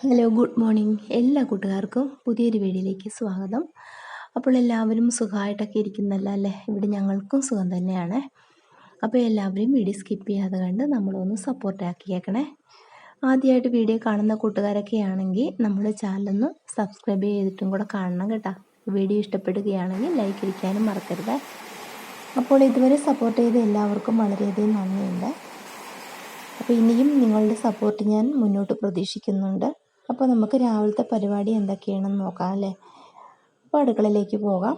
Hello good morning. എല്ലാ കൂട്ടുകാർക്കും പുതിയൊരു വീഡിയോയിലേക്ക് സ്വാഗതം. അപ്പോൾ എല്ലാവരും സുഖമായിട്ടൊക്കെ ഇരിക്കുന്നല്ല അല്ലേ? ഇവിടെ ഞങ്ങൾക്കും സുഖം തന്നെയാണ്. അപ്പോൾ എല്ലാവരും വീഡിയോ സ്കിപ്പ് ചെയ്യാതെ കണ്ട് നമ്മളൊന്ന് സപ്പോർട്ട് ആക്കിയേക്കണേ ആദ്യമായിട്ട് വീഡിയോ കാണുന്ന കൂട്ടുകാരൊക്കെ ആണെങ്കിൽ നമ്മുടെ ചാനലൊന്ന് സബ്സ്ക്രൈബ് ചെയ്തിട്ടും കൂടെ കാണണം കേട്ടോ. വീഡിയോ ഇഷ്ടപ്പെടുകയാണെങ്കിൽ ലൈക്ക് ഇരിക്കാനും മറക്കരുത്. അപ്പോൾ ഇതുവരെ സപ്പോർട്ട് ചെയ്ത എല്ലാവർക്കും വളരെയധികം നന്ദിയുണ്ട്. അപ്പോൾ ഇനിയും നിങ്ങളുടെ സപ്പോർട്ട് ഞാൻ മുന്നോട്ട് പ്രതീക്ഷിക്കുന്നുണ്ട്. അപ്പോൾ നമുക്ക് രാവിലത്തെ പരിപാടി എന്തൊക്കെയാണെന്ന് നോക്കാം അല്ലേ? അപ്പോൾ അടുക്കളയിലേക്ക് പോകാം.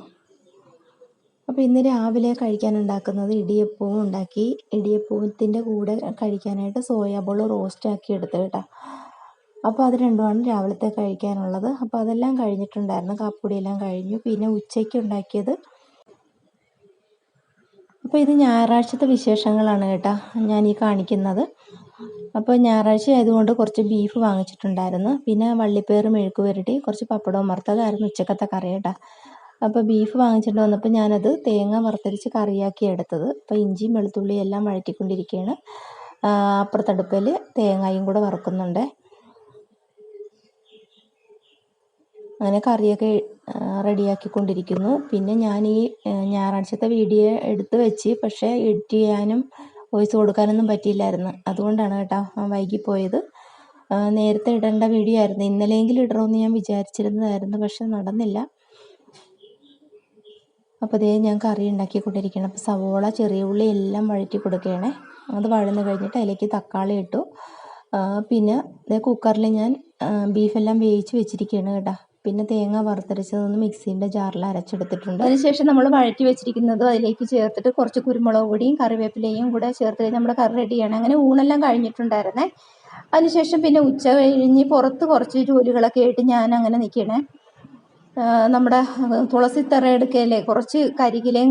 അപ്പോൾ ഇന്ന് രാവിലെ കഴിക്കാൻ ഉണ്ടാക്കുന്നത് ഇടിയപ്പവും ഉണ്ടാക്കി ഇടിയപ്പത്തിന്റെ കൂടെ കഴിക്കാനായിട്ട് സോയാബോൾ റോസ്റ്റ് ആക്കി എടുത്ത് കേട്ടോ. അപ്പോൾ അത് രണ്ടുമാണ് രാവിലത്തെ കഴിക്കാനുള്ളത്. അപ്പോൾ അതെല്ലാം കഴിഞ്ഞിട്ടുണ്ടായിരുന്നു കാപ്പുടിയെല്ലാം കഴിഞ്ഞു. പിന്നെ ഉച്ചയ്ക്ക് ഉണ്ടാക്കിയത് അപ്പോൾ ഇത് ഞായറാഴ്ചത്തെ വിശേഷങ്ങളാണ് കേട്ടോ ഞാൻ ഈ കാണിക്കുന്നത്. അപ്പോൾ ഞായറാഴ്ച ആയതുകൊണ്ട് കുറച്ച് ബീഫ് വാങ്ങിച്ചിട്ടുണ്ടായിരുന്നു. പിന്നെ വള്ളിപ്പേറും മെഴുക്ക് പുരട്ടി കുറച്ച് പപ്പടവും വറുത്തതായിരുന്നു ഉച്ചക്കത്തെ കറി കേട്ടോ. അപ്പോൾ ബീഫ് വാങ്ങിച്ചിട്ട് വന്നപ്പോൾ ഞാനത് തേങ്ങ വറുത്തരിച്ച് കറിയാക്കി എടുത്തത്. അപ്പോൾ ഇഞ്ചിയും വെളുത്തുള്ളിയും എല്ലാം വഴറ്റിക്കൊണ്ടിരിക്കുകയാണ് അപ്പുറത്തടുപ്പിൽ തേങ്ങയും കൂടെ വറുക്കുന്നുണ്ട്. അങ്ങനെ കറിയൊക്കെ റെഡിയാക്കിക്കൊണ്ടിരിക്കുന്നു. പിന്നെ ഞാൻ ഈ ഞായറാഴ്ചത്തെ വീഡിയോ എടുത്ത് വെച്ച് പക്ഷേ എഡിറ്റ് ചെയ്യാനും വോയിസ് കൊടുക്കാനൊന്നും പറ്റിയില്ലായിരുന്നു. അതുകൊണ്ടാണ് കേട്ടോ വൈകിപ്പോയത് നേരത്തെ ഇടേണ്ട വീഡിയോ ആയിരുന്നു. ഇന്നലെയെങ്കിലും ഇടണമെന്ന് ഞാൻ വിചാരിച്ചിരുന്നതായിരുന്നു പക്ഷെ നടന്നില്ല. അപ്പോൾ അതേ ഞാൻ കറി ഉണ്ടാക്കിക്കൊണ്ടിരിക്കുകയാണ്. അപ്പോൾ സവോള ചെറിയ ഉള്ളി എല്ലാം വഴറ്റി കൊടുക്കുകയാണേ. അത് വഴന്ന് കഴിഞ്ഞിട്ട് അതിലേക്ക് തക്കാളി ഇട്ടു. പിന്നെ കുക്കറിൽ ഞാൻ ബീഫെല്ലാം വേവിച്ച് വെച്ചിരിക്കുകയാണ് കേട്ടോ. പിന്നെ തേങ്ങ വറുത്തരച്ചതൊന്ന് മിക്സീന്റെ ജാറിൽ അരച്ചെടുത്തിട്ടുണ്ട്. അതിനുശേഷം നമ്മൾ വഴറ്റി വെച്ചിരിക്കുന്നത് അതിലേക്ക് ചേർത്തിട്ട് കുറച്ച് കുരുമുളക് പൊടിയും കറിവേപ്പിലയും കൂടെ ചേർത്ത് നമ്മുടെ കറി റെഡിയാണ്. അങ്ങനെ ഊണെല്ലാം കഴിഞ്ഞിട്ടുണ്ടായിരുന്നേ. അതിനുശേഷം പിന്നെ ഉച്ച കഴിഞ്ഞ് പുറത്ത് കുറച്ച് ജോലികളൊക്കെ ആയിട്ട് ഞാൻ അങ്ങനെ നിൽക്കണേ. നമ്മുടെ തുളസി തറ എടുക്കയിലെ കുറച്ച് കരികിലയും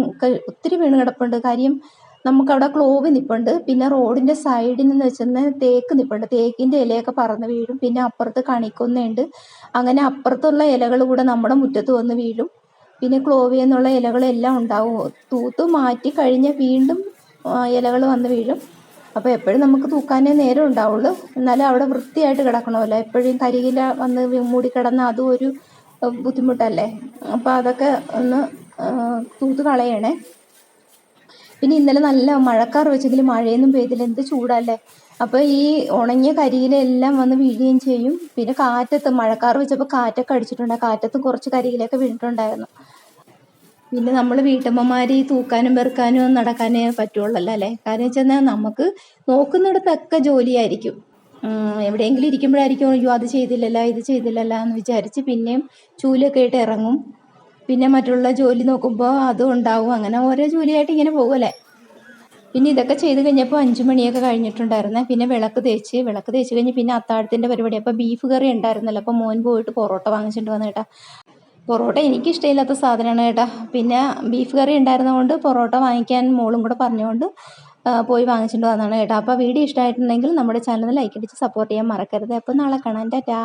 ഒത്തിരി വീണ് കിടപ്പുണ്ട്. കാര്യം നമുക്കവിടെ ക്ലോവ് നിൽപ്പുണ്ട് പിന്നെ റോഡിന്റെ സൈഡിൽ നിന്ന് വെച്ചിരുന്ന തേക്ക് നിൽപ്പുണ്ട് തേക്കിന്റെ ഇലയൊക്കെ പറന്ന് വീഴും. പിന്നെ അപ്പുറത്ത് കണിക്കൊന്നുണ്ട്. അങ്ങനെ അപ്പുറത്തുള്ള ഇലകൾ കൂടെ നമ്മുടെ മുറ്റത്ത് വന്ന് വീഴും. പിന്നെ ക്ലോവി എന്നുള്ള ഇലകളെല്ലാം ഉണ്ടാവും. തൂത്ത് മാറ്റി കഴിഞ്ഞ വീണ്ടും ഇലകൾ വന്ന് വീഴും. അപ്പോൾ എപ്പോഴും നമുക്ക് തൂക്കാനേ നേരം ഉണ്ടാവുള്ളൂ. എന്നാലും അവിടെ വൃത്തിയായിട്ട് കിടക്കണമല്ലോ. എപ്പോഴും കരികില വന്ന് മൂടി കിടന്ന അതും ഒരു ബുദ്ധിമുട്ടല്ലേ? അപ്പോൾ അതൊക്കെ ഒന്ന് തൂത്ത് കളയണേ. പിന്നെ ഇന്നലെ നല്ല മഴക്കാർ വെച്ചെങ്കിൽ മഴയൊന്നും പെയ്തില്ല എന്ത് ചൂടല്ലേ? അപ്പോൾ ഈ ഉണങ്ങിയ കരിയിലെല്ലാം വന്ന് വീഴുകയും ചെയ്യും. പിന്നെ കാറ്റത്ത് മഴക്കാർ വെച്ചപ്പോൾ കാറ്റൊക്കെ അടിച്ചിട്ടുണ്ട്. കാറ്റത്ത് കുറച്ച് കരിയിലൊക്കെ വീണിട്ടുണ്ടായിരുന്നു. പിന്നെ നമ്മൾ വീട്ടമ്മമാർ ഈ തൂക്കാനും പെറുക്കാനും നടക്കാനേ പറ്റുള്ളല്ലോ അല്ലേ? കാരണം വെച്ചാൽ നമുക്ക് നോക്കുന്നിടത്തൊക്കെ ജോലിയായിരിക്കും. എവിടെയെങ്കിലും ഇരിക്കുമ്പോഴായിരിക്കും അയ്യോ അത് ചെയ്തില്ലല്ലോ ഇത് ചെയ്തില്ലല്ലോ എന്ന് വിചാരിച്ച് പിന്നെയും ചൂലൊക്കെ ആയിട്ട് ഇറങ്ങും. പിന്നെ മറ്റുള്ള ജോലി നോക്കുമ്പോൾ അതും ഉണ്ടാവും. അങ്ങനെ ഓരോ ജോലിയായിട്ട് ഇങ്ങനെ പോകുമല്ലേ പിന്നെ ഇതൊക്കെ ചെയ്ത് കഴിഞ്ഞപ്പോൾ അഞ്ചു മണിയൊക്കെ കഴിഞ്ഞിട്ടുണ്ടായിരുന്നേ. പിന്നെ വിളക്ക് തേച്ച് വിളക്ക് തേച്ച് കഴിഞ്ഞ് പിന്നെ അത്താഴത്തിന്റെ പരിപാടി. അപ്പോൾ ബീഫ് കറി ഉണ്ടായിരുന്നല്ലോ. അപ്പോൾ മോൻ പോയിട്ട് പൊറോട്ട വാങ്ങിച്ചിട്ട് വന്നു കേട്ടാ. പൊറോട്ട എനിക്ക് ഇഷ്ടമില്ലാത്ത സാധനമാണ് കേട്ടാ. പിന്നെ ബീഫ് കറി ഉണ്ടായിരുന്നതുകൊണ്ട് പൊറോട്ട വാങ്ങിക്കാൻ മോളും കൂടെ പറഞ്ഞുകൊണ്ട് പോയി വാങ്ങിച്ചിട്ട് വന്നതാണ് കേട്ടോ. അപ്പോൾ വീഡിയോ ഇഷ്ടമായിട്ടുണ്ടെങ്കിൽ നമ്മുടെ ചാനൽ ലൈക്ക് അടിച്ച് സപ്പോർട്ട് ചെയ്യാൻ മറക്കരുത്. അപ്പോൾ നാളെ കാണാം. ടാറ്റാ.